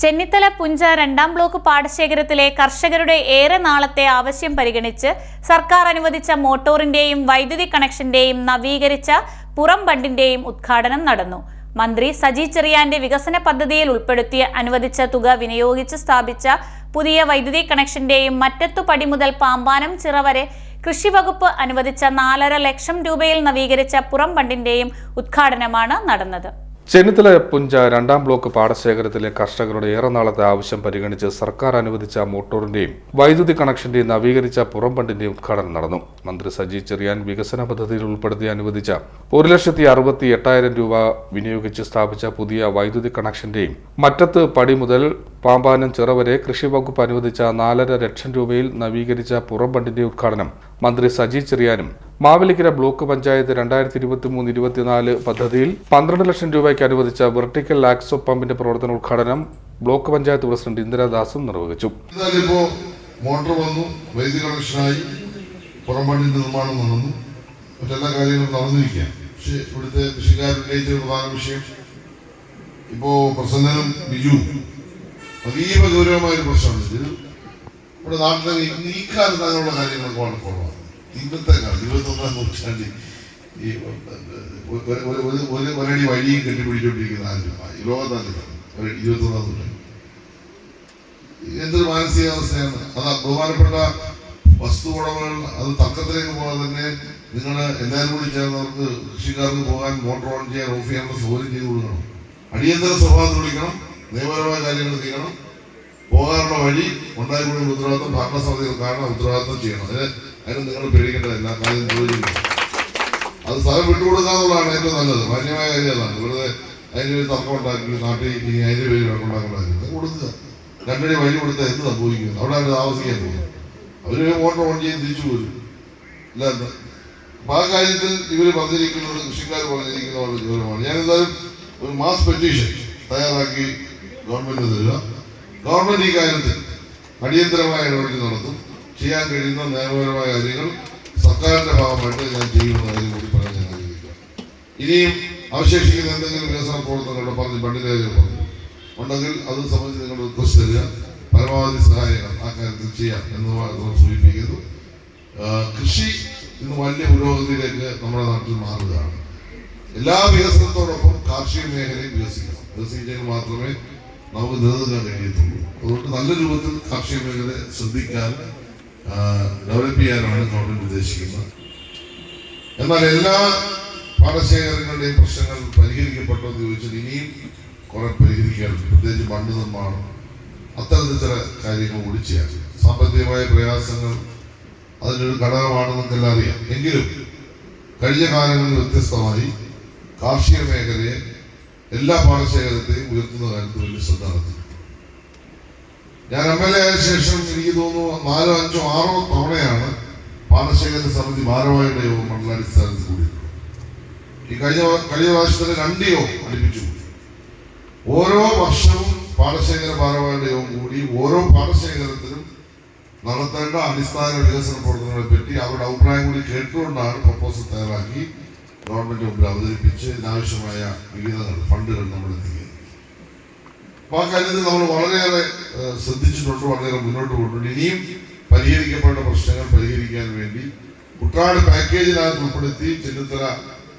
ചെന്നിത്തല പുഞ്ച രണ്ടാം ബ്ലോക്ക് പാടശേഖരത്തിലെ കർഷകരുടെ ഏറെ നാളത്തെ ആവശ്യം പരിഗണിച്ച് സർക്കാർ അനുവദിച്ച മോട്ടോറിന്റെയും വൈദ്യുതി കണക്ഷന്റെയും നവീകരിച്ച പുറം ബണ്ടിന്റെയും ഉദ്ഘാടനം നടന്നു. മന്ത്രി സജി ചെറിയാന്റെ വികസന പദ്ധതിയിൽ ഉൾപ്പെടുത്തി അനുവദിച്ച തുക വിനിയോഗിച്ച് സ്ഥാപിച്ച പുതിയ വൈദ്യുതി കണക്ഷന്റെയും മറ്റത്തു പടി മുതൽ പാമ്പാനം ചിറ വരെ കൃഷിവകുപ്പ് അനുവദിച്ച നാലര ലക്ഷം രൂപയിൽ നവീകരിച്ച പുറം ബണ്ടിന്റെയും ഉദ്ഘാടനമാണ് നടന്നത്. ചെന്നിത്തല പുഞ്ച രണ്ടാം ബ്ലോക്ക് പാടശേഖരത്തിലെ കർഷകരുടെ ഏറെ നാളത്തെ ആവശ്യം പരിഗണിച്ച് സർക്കാർ അനുവദിച്ച മോട്ടോറിന്റെയും വൈദ്യുതി കണക്ഷന്റെയും നവീകരിച്ച പുറം ബണ്ടിന്റെയും ഉദ്ഘാടനം നടന്നു. മന്ത്രി സജി ചെറിയാൻ വികസന പദ്ധതിയിൽ ഉൾപ്പെടുത്തി അനുവദിച്ച ഒരു ലക്ഷത്തി അറുപത്തി എട്ടായിരം രൂപ വിനിയോഗിച്ച് സ്ഥാപിച്ച പുതിയ വൈദ്യുതി കണക്ഷന്റെയും മറ്റത്ത് പടി മുതൽ പാമ്പാനം ചിറ വരെ കൃഷി വകുപ്പ് അനുവദിച്ച നാലര ലക്ഷം രൂപയിൽ നവീകരിച്ച പുറംബണ്ടിന്റെ ഉദ്ഘാടനം മന്ത്രി സജി ചെറിയാനും മാവേലിക്കര ബ്ലോക്ക് പഞ്ചായത്ത് രണ്ടായിരത്തി ഇരുപത്തി മൂന്ന് ഇരുപത്തിനാല് പദ്ധതിയിൽ പന്ത്രണ്ട് ലക്ഷം രൂപയ്ക്ക് അനുവദിച്ച വെർട്ടിക്കൽ ലാക്സോ പമ്പിന്റെ പ്രവർത്തന ഉദ്ഘാടനം ബ്ലോക്ക് പഞ്ചായത്ത് പ്രസിഡന്റ് ഇന്ദിരാദാസും നിർവഹിച്ചു. മോട്ടോർ വന്നു വൈദ്യുതി കണക്ഷനായി പുറംപാടിന്റെ നിർമ്മാണം നടന്നു. മറ്റെല്ലാ കാര്യങ്ങളും നടന്നിരിക്കുകയാണ്. പക്ഷെ ഇവിടുത്തെ കൃഷിക്കാർ ഉന്നയിച്ച പ്രധാന വിഷയം ഇപ്പോ പ്രസന്നനും ബിജുവും അതീവ ഗൗരവമായ ഒരു പ്രശ്നമാണ് ഇത്. നമ്മുടെ നാട്ടിലെ ഈ- തന്നെയുള്ള അങ്ങനെയുള്ള കാര്യങ്ങളൊക്കെ ഇന്നത്തെ കാലത്ത് ഇരുപത്തൊന്നാം നൂറ്റാണ്ടിൽ ഈ ഒരു- ഒരു- ഒരു- ഒരു- ഒരു ഒരടി വഴിയും കെട്ടിപ്പിടിച്ചുകൊണ്ടിരിക്കുന്ന ഈ ലോകത്താണ് ഇരുപത്തൊന്നാം നൂറ്റാണ്ട് എന്തൊരു മാനസികാവസ്ഥയാണ്. അത് ബഹുമാനപ്പെട്ട വസ്തു ഉടമകൾ അത് തർക്കത്തിലേക്ക് പോകാൻ തന്നെ നിങ്ങൾ എല്ലാവരും കൂടി ചേർന്നവർക്ക് കൃഷിക്കാർക്ക് പോകാൻ മോട്ടോർ ഓൺ ചെയ്യാൻ ഓഫ് ചെയ്യാനുള്ള സൗകര്യം ചെയ്ത് കൊടുക്കണം അടിയന്തര സ്വഭാവത്തിൽ വിളിക്കണം. നിയമപരമായ കാര്യങ്ങൾ ചെയ്യണം. പോകാനുള്ള വഴി ഉണ്ടായിരുന്ന ഉത്തരവാദിത്വം ഭരണസമിതികൾ കാരണം ഉത്തരവാദിത്വം ചെയ്യണം. അതിന് അതിന് നിങ്ങൾ പേടിക്കേണ്ടതല്ല. കാര്യം ചോദിക്കുന്നു അത് സ്ഥലം വിട്ടുകൊടുക്കാന്നുള്ളതാണ് ഏറ്റവും നല്ലത്. മാന്യമായ കാര്യം അതാണ് വെറുതെ അതിന് ഒരു തർക്കം ഉണ്ടാക്കി നാട്ടിൽ ഇനി അതിന്റെ പേര് ഉണ്ടാക്കേണ്ടത് കൊടുക്കുക. രണ്ടടി വഴി കൊടുത്താൽ എന്ത് സംഭവിക്കുന്നു അവിടെ അവർ താമസിക്കാൻ പോകും അവർ മോട്ടോർ ഓൺ ചെയ്ത് തിരിച്ചു പോരും. ഇല്ല അപ്പം ആ കാര്യത്തിൽ ഇവർ പറഞ്ഞിരിക്കുന്നത് കൃഷിക്കാർ പറഞ്ഞിരിക്കുന്ന വളരെ ഗൗരവമാണ്. ഞാൻ എന്തായാലും ഒരു മാസ് പെറ്റീഷൻ തയ്യാറാക്കി ഗവൺമെന്റ് തരിക ഗവൺമെന്റ് ഈ കാര്യത്തിൽ അടിയന്തരമായ ഇടപെടൽ നടത്തും. ചെയ്യാൻ കഴിയുന്ന നിയമപരമായ കാര്യങ്ങൾ സർക്കാരിന്റെ ഭാഗമായിട്ട് ഞാൻ ചെയ്യുന്ന കാര്യം കൂടി പറയാൻ ഞാൻ ആഗ്രഹിക്കുക ഇനിയും അവശേഷിക്കുന്ന എന്തെങ്കിലും വികസന പ്രവർത്തനങ്ങളുടെ പറഞ്ഞ് കാര്യം പറഞ്ഞു. ഉണ്ടെങ്കിൽ അത് സംബന്ധിച്ച് നിങ്ങൾ റിക്വസ്റ്റ് തരിക. പരമാവധി സഹായങ്ങൾ ആ കാര്യത്തിൽ ചെയ്യാം എന്ന് സൂചിപ്പിക്കുന്നു. കൃഷി ഇന്ന് വലിയ പുരോഗതിയിലേക്ക് നമ്മുടെ നാട്ടിൽ മാറുകയാണ്. എല്ലാ വികസനത്തോടൊപ്പം കാർഷിക മേഖലയും വികസിക്കണം. വികസിച്ചെങ്കിൽ മാത്രമേ നമുക്ക് നിലനിൽക്കാൻ കഴിയത്തുള്ളൂ അതുകൊണ്ട് നല്ല രൂപത്തിൽ കാർഷിക മേഖല ശ്രദ്ധിക്കാൻ ഡെവലപ്പ് ചെയ്യാനാണ് ഗവൺമെന്റ് ഉദ്ദേശിക്കുന്നത്. എന്നാൽ എല്ലാ പാടശേഖരങ്ങളുടെയും പ്രശ്നങ്ങൾ പരിഹരിക്കപ്പെട്ടോ എന്ന് ചോദിച്ചാൽ ഇനിയും കുറെ പരിഹരിക്കാനുണ്ട് പ്രത്യേകിച്ച് മണ്ണ് നിർമ്മാണം. അത്തരത്തിൽ ചില കാര്യങ്ങൾ കൂടി ചെയ്യാം സാമ്പത്തികമായ പ്രയാസങ്ങൾ അതിനൊരു ഘടകമാണെന്നൊക്കെ എല്ലാം അറിയാം. എങ്കിലും കഴിഞ്ഞ കാലങ്ങളിൽ വ്യത്യസ്തമായി കാർഷിക മേഖലയെ എല്ലാ പാടശേഖരത്തെയും ഉയർത്തുന്ന കാര്യത്തിൽ വലിയ ശ്രദ്ധ നടത്തി. ഞാൻ എം എൽ എ ആയ ശേഷം എനിക്ക് തോന്നുന്നു നാലോ അഞ്ചോ ആറോ തവണയാണ് പാടശേഖര സമിതി ഭാരവാഹിയുടെ യോഗം മണ്ഡലാടിസ്ഥാനത്തിൽ കൂടിയിട്ടുള്ളത്. ഈ കഴിഞ്ഞ കഴിഞ്ഞ പ്രാവശ്യത്തിന് രണ്ട് യോഗം അടുപ്പിച്ചു. ഓരോ വർഷവും പാടശേഖര ഭാരവാഹിയുടെ യോഗം കൂടി ഓരോ പാടശേഖരത്തിലും നടത്തേണ്ട അടിസ്ഥാന വികസന പ്രവർത്തനങ്ങളെ പറ്റി അവരുടെ അഭിപ്രായം കൂടി കേട്ടുകൊണ്ടാണ് പ്രപ്പോസൽ തയ്യാറാക്കി ഗവൺമെന്റ് മുമ്പിൽ അവതരിപ്പിച്ച് ഇതിനാവശ്യമായ വിഹിതങ്ങൾ ഫണ്ടുകൾ നമ്മൾ എത്തിക്കുന്നു അപ്പൊ ആ കാര്യത്തിൽ നമ്മൾ വളരെയേറെ ശ്രദ്ധിച്ചിട്ടുണ്ട് വളരെയേറെ മുന്നോട്ട് പോയിട്ടുണ്ട്. ഇനിയും പരിഹരിക്കപ്പെട്ട പ്രശ്നങ്ങൾ പരിഹരിക്കാൻ വേണ്ടി കുട്ടനാട് പാക്കേജിനകത്ത് ഉൾപ്പെടുത്തി ചെന്നിത്തല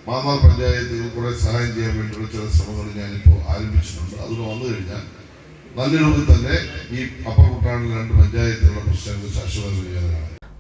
മാന്നാർ പഞ്ചായത്തുകൾ കുറെ സഹായം ചെയ്യാൻ വേണ്ടിയുള്ള ചില ശ്രമങ്ങൾ ഞാനിപ്പോൾ ആരംഭിച്ചിട്ടുണ്ട്. അതിന് വന്നു കഴിഞ്ഞാൽ നല്ല രൂപത്തിൽ തന്നെ ഈ അപ്പർ കുട്ടനാട് രണ്ട് പഞ്ചായത്തിലുള്ള പ്രശ്നങ്ങൾ ശാശ്വത ചെയ്യാനാണ്